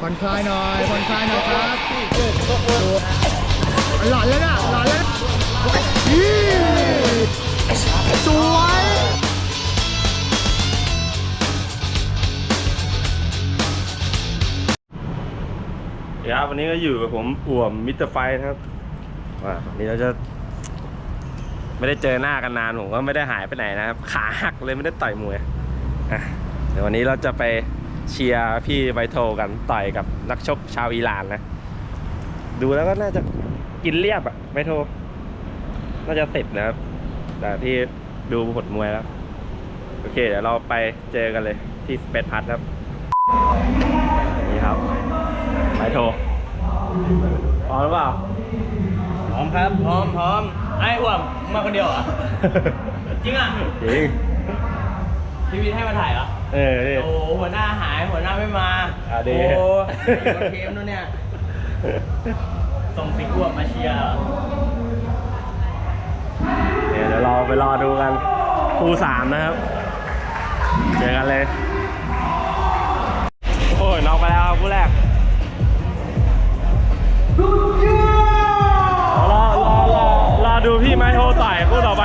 ผ่อนคลายหน่อยผ่อนคลายหน่อยครับหลอนแล้วนะหลอนแล้วสวยเดี๋ยวครับวันนี้ก็อยู่กับผมอ่วมมิสเตอร์ไฟนะครับว่าวันนี้เราจะ ไม่ได้เจอหน้ากันนานผมก็ไม่ได้หายไปไหนนะครับ ขาหักเลยไม่ได้ต่อยมวยอะเดี๋ยววันนี้เราจะไป เชียร์พี่ไบโทกันต่อยกับนักชกชาวอิหร่านนะ ดูแล้วก็น่าจะกินเรียบอะไบโท น่าจะเสร็จนะครับ แต่ที่ดูผลมวยแล้ว โอเค เดี๋ยวเราไปเจอกันเลยที่สเปซพัทครับ นี่ครับไบโทพร้อมหรือเปล่า พร้อมครับ พร้อมพร้อมไอ้อ้วมมึงมาคนเดียวเหรอจริงอะ จริง พี่วิทย์ให้มาถ่ายเหรอ เออนี่ โอ้โหหัวหน้าหายหัวหน้าไม่มาอะดี โอ้โหอยู่บนเทมนู้นเนี่ย ส่งสิงห์อ้วมมาเชียร์เหรอเนี่ยเดี๋ยวเราไปรอดูกันคู่สามนะครับ เจอกันเลย โอ้ยน็อกไปแล้วครับคู่แรกรอรอรอรอดูพี่ไม้โทต่อยคู่ต่อไป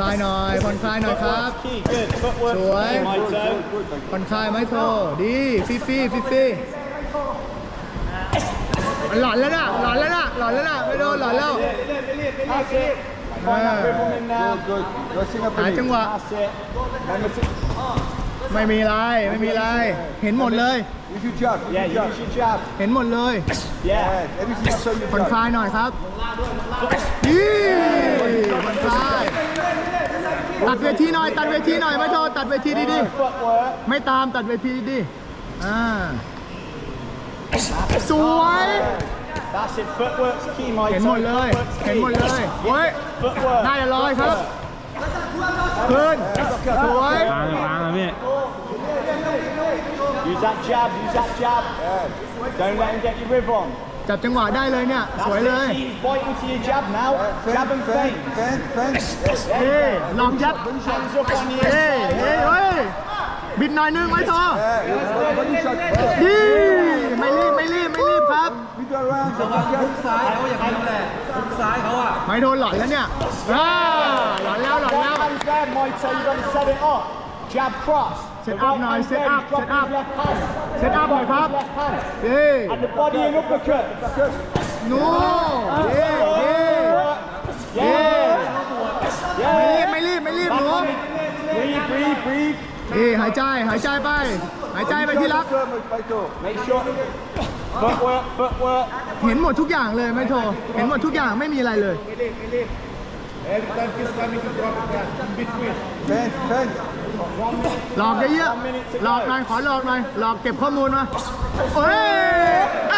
ลายหน่อยผ่อนคลายหน่อยครับ Key good footwork สวย My toe ผ่อนคลายไหมโทดีฟีฟีฟีฟีมันหลอนแล้วนะหลอนแล้วนะหลอนแล้วนะไม่โดนหลอนแล้ว That's it อ่า in now Good good หาจังหวะ That's it Remember to ไม่มีไรไม่มีไรเห็นหมดเลย Use your jab Yeah you use your jab เห็นหมดเลย Yeah everything else on your ผ่อนค jab ลายหน่อยครับดีผ่อนคลายตัดเวทีหน่อย ตัดเวทีหน่อยไม่โทษตัดเวทีดี Footwork ๆไม่ตามตัดเวทีดีๆอ่าสวย That's it footwork's key my เห็นหมดเลยเห็นหมดเลยเฮ้ย Footwork น่าจะลอยครับขึ้นสวยฟังฟังนะพี่ Use that jab use that jab Don't let him get your rib on จับจังหวะได้เลยเนี่ยสวยเลย He's biting to your jab now Jab and feint Fence, fence. เอ้ลองยัด Hands up on the เอ้เอ้เฮ้ยบิดหน่อยนึงไม่โทษ Body shot. ดีไม่รีบไม่รีบไม่รี ระวังทุกซ้ายเขาอย่างนั้แหละทุกซ้ายเขาอะไม่โดนหลอนแล้วเนี่ยหลอนแล้วหลอนแล้ว One hand grab ซ็ตอั say you gotta set jab cross เซตอัพหน่อยเซตอัพเซตอัพเซตอัพหน่อยครับเย้ and the body in uppercut no เย้เย้เย้ไม่รีบไม่รีบไม่รีบหนูรีบรีบรีบดีเฮ้หายใจหายใจไปายใจไปที่รัก Make sure. Footwork, footwork. เห็นหมดทุกอย่างเลยไม่โทรเห็นหมดทุกอย่างไม่มีอะไรเลย Fence, fence. หลอกเยอะๆหลอกหน่อยขอหลอกหน่อยหลอกเก็บข้อมูลมาเอ้ยเอ้ย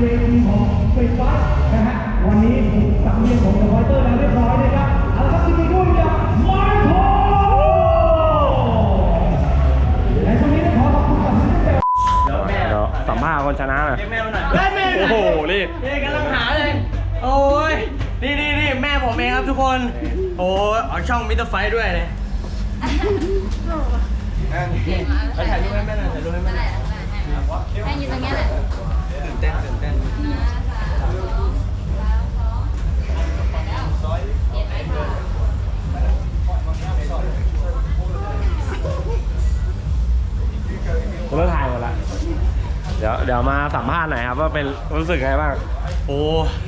เวทีของเฟสไฟนะฮะวันนี้ถูกสังเวียนของเดอะไวเตอร์แล้วเรียบร้อยนะครับเอาละครับยินดีด้วยกับมาร์โคและช่วงนี้ต้องขอขอบคุณกับท่านเจ้าเดี๋ยวสัมภาษณ์คนชนะหน่อยแม่มาหน่อยเฮ้ยแม่โอ้โหรีบนี่กำลังหาเลย โอ้ยนี่นี่นี่แม่ผมเองครับทุกคน โอ้ยเอาช่องมิสเตอร์ไฟด้วยเลยไปถ่ายรูปให้แม่หน่อยถ่ายรูปให้แม่หน่อยแม่ยืนตรงเนี้ยแหละตื่นเต้น ตื่นเต้นผมเลิกถ่ายหมดละเดี๋ยวเดี๋ยวมาสัมภาษณ์หน่อยครับว่าเป็นรู้สึกไงบ้าง โอ้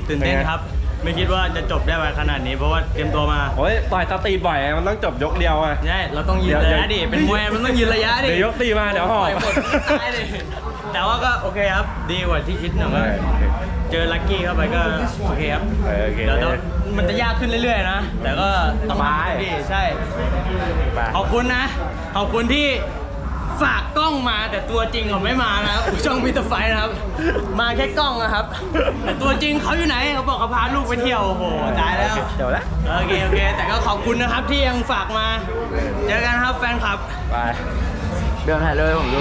ตื่นเต้นครับ ไม่คิดว่าจะจบได้ไวขนาดนี้ เพราะว่าเตรียมตัวมาโอ้ยต่อยสตรีทบ่อยมันต้องจบยกเดียวอะใช่เราต้องยืนระยะดิเป็นมวยมันต้องยืนระยะดิเดี๋ยวยกตีมาเดี๋ยวหอบ ต่อยหมดตายดิแต่ว่าก็โอเคครับ ดีกว่าที่คิดหน่อยว่าเจอลักกี้เข้าไปก็โอเคครับเออโอเคเดี๋ยวต้องมันจะยากขึ้นเรื่อยๆนะแต่ก็ต้องสบายดีใช่ ไป ขอบคุณนะ ขอบคุณที่ ฝากกล้องมาแต่ตัวจริงเขาไม่มานะครับช่องมิสเตอร์ไฟนะครับ มาแค่กล้องนะครับ แต่ตัวจริงเขาอยู่ไหนเขาบอกเขาพาลูกไปเที่ยวโอ้โหตายแล้วเดี๋ยวละโอเคโอเค แต่ก็ขอบคุณนะครับที่ยังฝากมา เจอกันครับแฟนคลับ ไปเดินถ่ายเลยผมดู